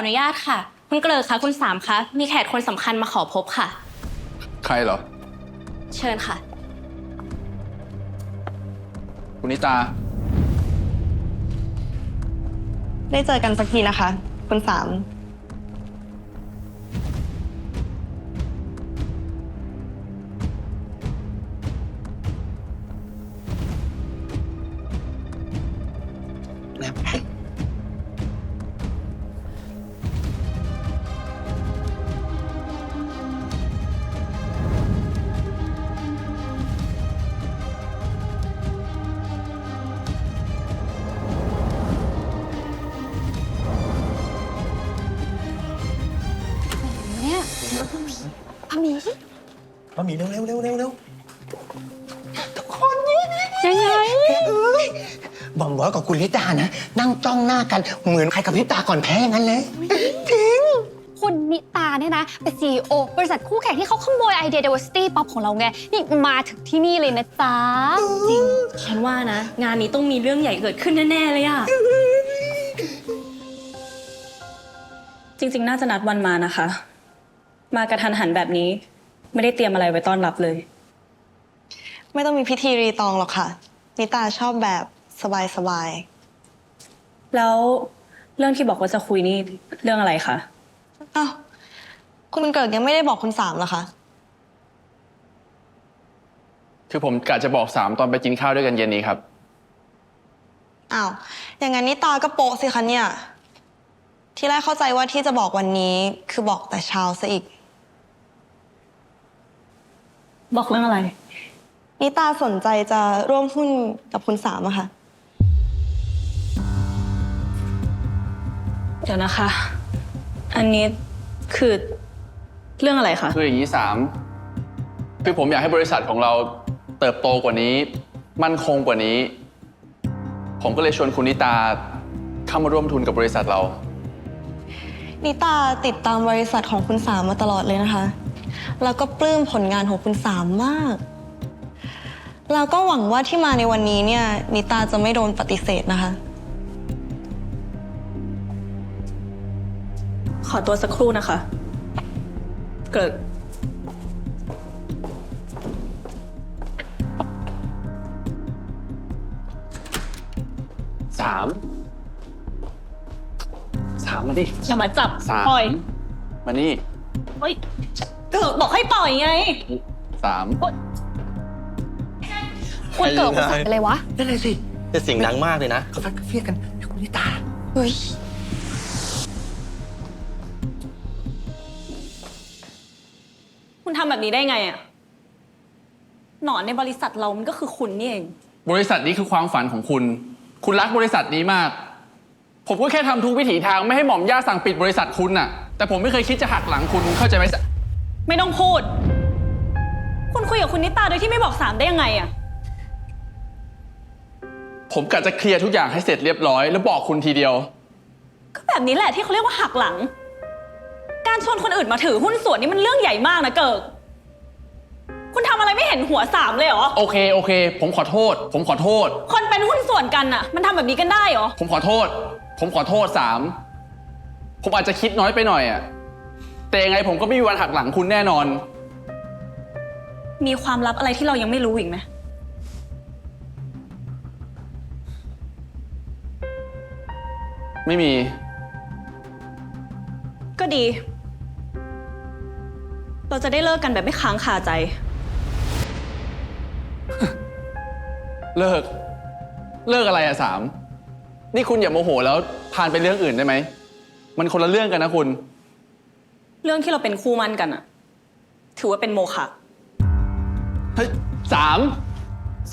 ออนุญาตค่ะ คุณเกลิกคะคุณสามคะมีแขกคนสำคัญมาขอพบค่ะ ใครเหรอ เชิญค่ะ คุณนิตา ได้เจอกันสักทีนะคะ คุณสาม เร็วเร็วเร็วเร็วเร็วยังไงเอ้ยบอมบอยกับคุณลิตานะ นั่งจ้องหน้ากันเหมือนใครกับพริบตาก่อนแพ้อย่างนั้นเลยจริงคุณนิตาเนี่ยนะเป็นซีอบริษัทคู่แข่งที่เขาขโมยไอเดีย diversity ป๊อปของเราไง นี่มาถึงที่นี่เลยนะจ๊ะ จริง ฉันว่านะ งานนี้ต้องมีเรื่องใหญ่เกิดขึ้นแน่ ๆ เลยอะจริง ๆ น่าจะนัดวันมานะคะ มากระทันหันแบบนี้ ไม่ได้เตรียมอะไรไว้ต้อนรับเลย ไม่ต้องมีพิธีรีตองหรอกค่ะ นิตาชอบแบบสบายแล้วเรื่องที่บอกว่าจะคุยนี่เรื่องอะไรคะๆอ้าวคุณเกิดยังไม่ได้บอกคุณสามเหรอคะ คือผมกะจะบอกสามตอนไปกินข้าวด้วยกันเย็นนี้ครับ อ้าว อย่างนั้นนิตาก็โปะสิคะเนี่ย ที่แรกเข้าใจว่าที่จะบอกวันนี้คือบอกแต่เช้าซะอีก บอกเรื่องอะไร นิตาสนใจจะร่วมหุ้นกับคุณสามอะค่ะ เดี๋ยวนะคะ อันนี้คือเรื่องอะไรคะ คืออย่างนี้สามคือผมอยากให้บริษัทของเราเติบโตกว่านี้ มั่นคงกว่านี้ ผมก็เลยชวนคุณนิตาเข้ามาร่วมทุนกับบริษัทเรา นิตาติดตามบริษัทของคุณสามมาตลอดเลยนะคะ แล้วก็ปลื้มผลงานของคุณสามมากแล้วก็หวังว่าที่มาในวันนี้เนี่ย นิตาจะไม่โดนปฏิเสธนะคะ ขอตัวสักครู่นะคะ เกิด สามสามมาดิอย่ามาจับสามปล่อยมานี่เฮ้ย เกิดบอกให้ปล่อยไงสามคุณเกิดภาษาอะไรวะนั่นเลยสิแต่เสียงดังมากเลยนะเขาฟัดเขาเฟียดกันคุณลิตาเฮ้ยคุณทำแบบนี้ได้ไงอะหนอนในบริษัทเรามันก็คือคุณนี่เอง บริษัทนี้คือความฝันของคุณ คุณรักบริษัทนี้มาก ผมก็แค่ทำทุกวิถีทางไม่ให้หม่อมย่าสั่งปิดบริษัทคุณน่ะ แต่ผมไม่เคยคิดจะหักหลังคุณเข้าใจไหมส ไม่ต้องพูด คุณคุยกับคุณนิตาโดยที่ไม่บอกสามได้ยังไงอะผมกะจะเคลียร์ทุกอย่างให้เสร็จเรียบร้อยแล้วบอกคุณทีเดียว ก็แบบนี้แหละที่เขาเรียกว่าหักหลัง การชวนคนอื่นมาถือหุ้นส่วนนี่มันเรื่องใหญ่มากนะเกิก คุณทำอะไรไม่เห็นหัวสามเลยเหรอ โอเคโอเค ผมขอโทษ ผมขอโทษ คนเป็นหุ้นส่วนกันน่ะมันทำแบบนี้กันได้เหรอ ผมขอโทษ ผมขอโทษสาม ผมอาจจะคิดน้อยไปหน่อยอะ แต่ยังไงผมก็ไม่มีวันหักหลังคุณแน่นอน มีความลับอะไรที่เรายังไม่รู้อีกไหมไม่มี ก็ดี เราจะได้เลิกกันแบบไม่ค้างคาใจ เลิก เลิกอะไรอะสาม นี่คุณอย่าโมโหแล้วพานไปเรื่องอื่นได้ไหม มันคนละเรื่องกันนะคุณ เรื่องที่เราเป็นคู่มั่นกันอะถือว่าเป็นโมฆะเฮ้ยสาม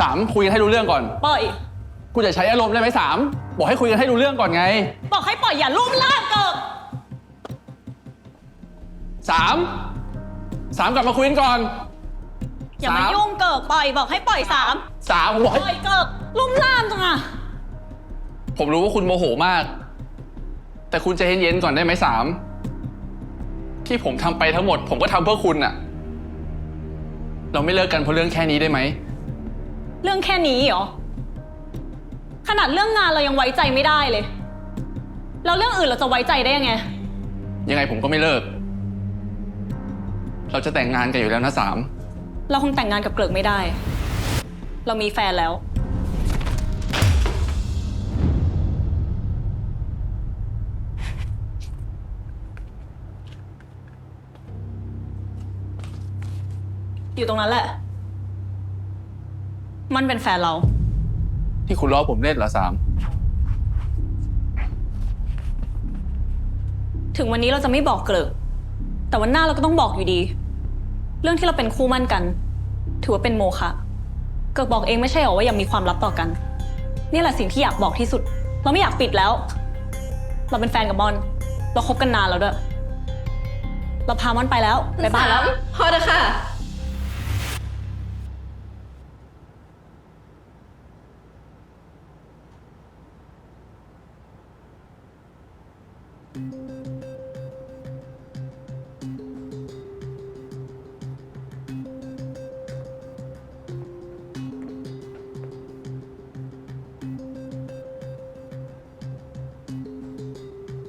สามคุยกันให้รู้เรื่องก่อน ปล่อยคุณจะใช้อารมณ์ได้ไหมสามบอกให้คุยกันให้รู้เรื่องก่อนไงบอกให้ปล่อยอย่าลุ่มล่ามเกิกสามสามกลับมาคุยกันก่อน อย่ามาสาม ยุ่งเกิกปล่อยบอกให้ปล่อยสามสามผมบอกปให้ล่อยเกิกลุ่มล่ามจังอะผมรู้ว่าคุณโมโหมาก แต่คุณใจเย็นๆก่อนได้ไหมสาม ที่ผมทำไปทั้งหมด ผมก็ทำเพื่อคุณอะเราไม่เลิกกันเพราะเรื่องแค่นี้ได้ไหม เรื่องแค่นี้เหรอ ขนาดเรื่องงานเรายังไว้ใจไม่ได้เลย แล้วเรื่องอื่นเราจะไว้ใจได้ยังไง ยังไงผมก็ไม่เลิก เราจะแต่งงานกันอยู่แล้วนะสาม เราคงแต่งงานกับเกลิกไม่ได้ เรามีแฟนแล้ว อยู่ตรงนั้นแหละ มันเป็นแฟนเรา ที่คุณล้อผมเล่นเหรอสาม ถึงวันนี้เราจะไม่บอกเกลิก แต่วันหน้าเราก็ต้องบอกอยู่ดี เรื่องที่เราเป็นคู่มั่นกัน ถือว่าเป็นโมฆะเกิดบอกเองไม่ใช่หรอว่ายังมีความลับต่อกัน นี่แหละสิ่งที่อยากบอกที่สุด เราไม่อยากปิดแล้ว เราเป็นแฟนกับมอนเราคบกันนานแล้วด้วย เราพามอนไปแล้วไปบ้านแล้ว พอเถอะค่ะ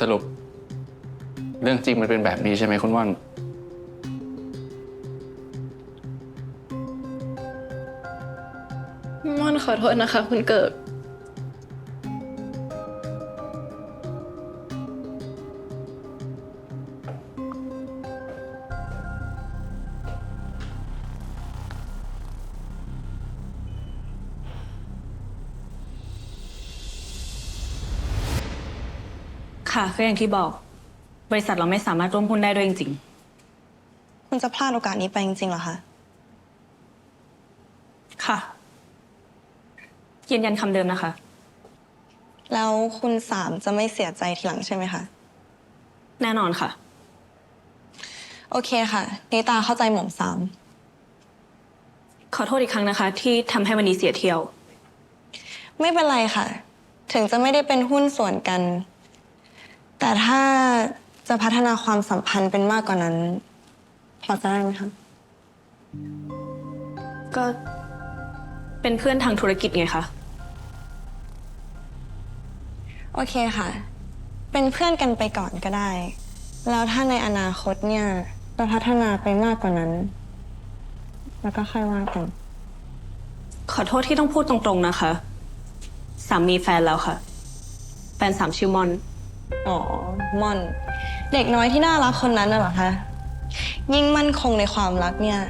สรุป เรื่องจริงมันเป็นแบบนี้ใช่ไหมคุณว่านม่อนขอโทษนะคะ คุณเกิด ค่ะก็อย่างที่บอก บริษัทเราไม่สามารถร่วมหุ้นได้ด้วยจริงคุณจะพลาดโอกาสนี้ไปจริงๆเหรอคะ ๆ ค่ะ ยืนยันคำเดิมนะคะ แล้วคุณสามจะไม่เสียใจทีหลังใช่ไหมคะ แน่นอนค่ะ โอเคค่ะนิตาเข้าใจหม่อมสาม ขอโทษอีกครั้งนะคะ ที่ทำให้วันนี้เสียเที่ยว ไม่เป็นไรค่ะ ถึงจะไม่ได้เป็นหุ้นส่วนกัน แต่ถ้าจะพัฒนาความสัมพันธ์เป็นมากกว่านั้น พอจะได้ไหมคะก็เป็นเพื่อนทางธุรกิจไงคะ โอเคค่ะ เป็นเพื่อนกันไปก่อนก็ได้ แล้วถ้าในอนาคตเนี่ยจะพัฒนาไปมากกว่านั้น แล้วก็ค่อยว่ากัน ขอโทษที่ต้องพูดตรงๆนะคะ สามีแฟนแล้วค่ะ แฟนสามชื่อมอน อ๋อม่อน เด็กน้อยที่น่ารักคนนั้นน่ะเหรอคะ ยิ่งมั่นคงในความรักเนี่ย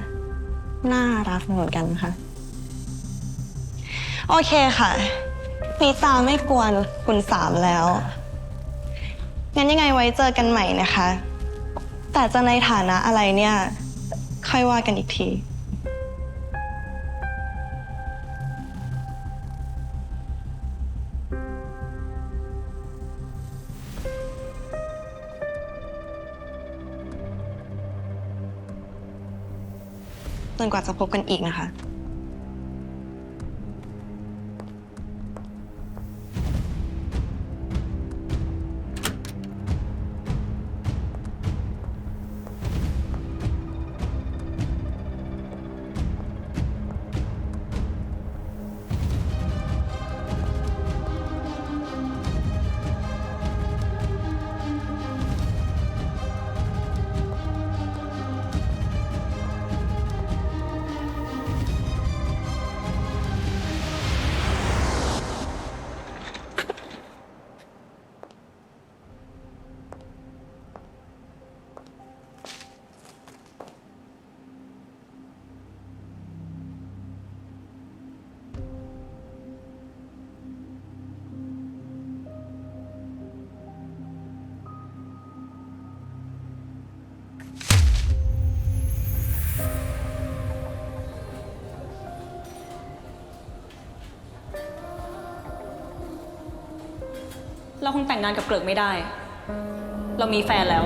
น่ารักเหมือนกันค่ะโอเคค่ะนิตาไม่กวนคุณสามแล้ว งั้นยังไงไว้เจอกันใหม่นะคะ แต่จะในฐานะอะไรเนี่ย ค่อยว่ากันอีกที จนกว่าจะพบกันอีกนะคะ เราคงแต่งงานกับเกลิกไม่ได้ เรามีแฟนแล้ว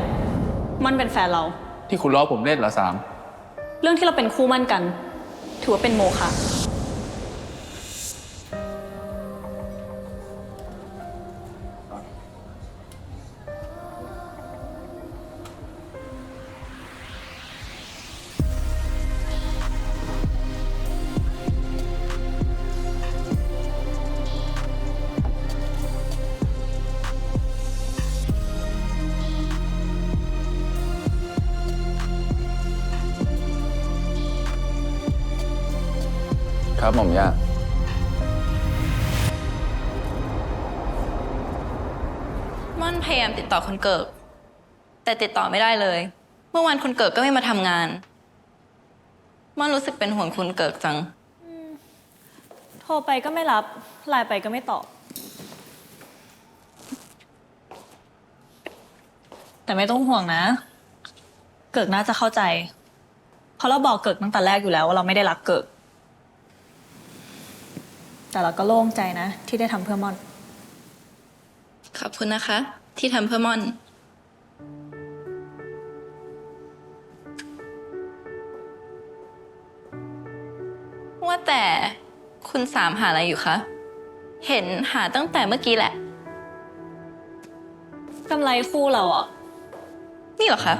มันเป็นแฟนเรา ที่คุณล้อผมเล่นเหรอสาม เรื่องที่เราเป็นคู่มั่นกัน ถือว่าเป็นโมฆะ ครับหม่อมย่าม่อนพยายามติดต่อคุณเกิกแต่ติดต่อไม่ได้เลย เมื่อวานคุณเกิกก็ไม่มาทำงาน ม่อนรู้สึกเป็นห่วงคุณเกิกจัง โทรไปก็ไม่รับ ไลน์ไปก็ไม่ตอบ แต่ไม่ต้องห่วงนะ เกิกน่าจะเข้าใจ เพราะเราบอกเกิกตั้งแต่แรกอยู่แล้วว่าเราไม่ได้รักเกิก แต่เราก็โล่งใจนะ ที่ได้ทำเพื่อมอน ขอบคุณนะคะ ที่ทำเพื่อม่อน ว่าแต่คุณสามหาอะไรอยู่คะ เห็นหาตั้งแต่เมื่อกี้แหละ กำไรคู่เราอะ นี่เหรอคะ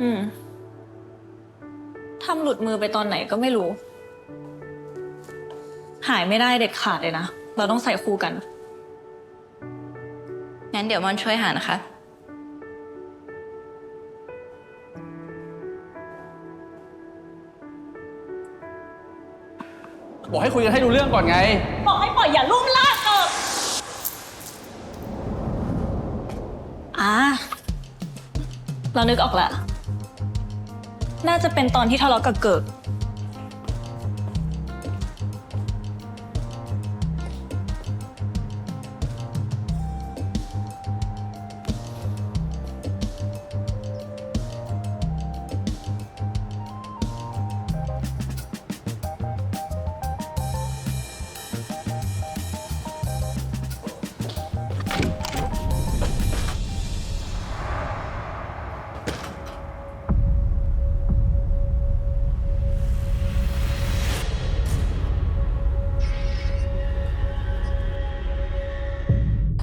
อืม ทำหลุดมือไปตอนไหนก็ไม่รู้ หายไม่ได้เด็ดขาดเลยนะ เราต้องใส่คู่กัน งั้นเดี๋ยวม่อนช่วยหานะคะ บอกให้คุยกันให้ดูเรื่องก่อนไง บอกให้ปล่อยอย่าลุ่มลากเกิกอ่าเรานึกออกแล้วน่าจะเป็นตอนที่ทะเลาะกับเกิก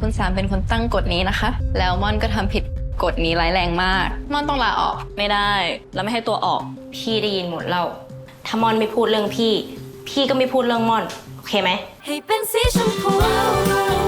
คุณสามเป็นคนตั้งกฎนี้นะคะ แล้วม่อนก็ทำผิดกฎนี้ร้ายแรงมาก ม่อนต้องลาออกไม่ได้ แล้วไม่ให้ตัวออก พี่ได้ยินหมดแล้วถ้ามอนไม่พูดเรื่องพี่ พี่ก็ไม่พูดเรื่องมอน โอเคไหมให้เป็นสีชมพู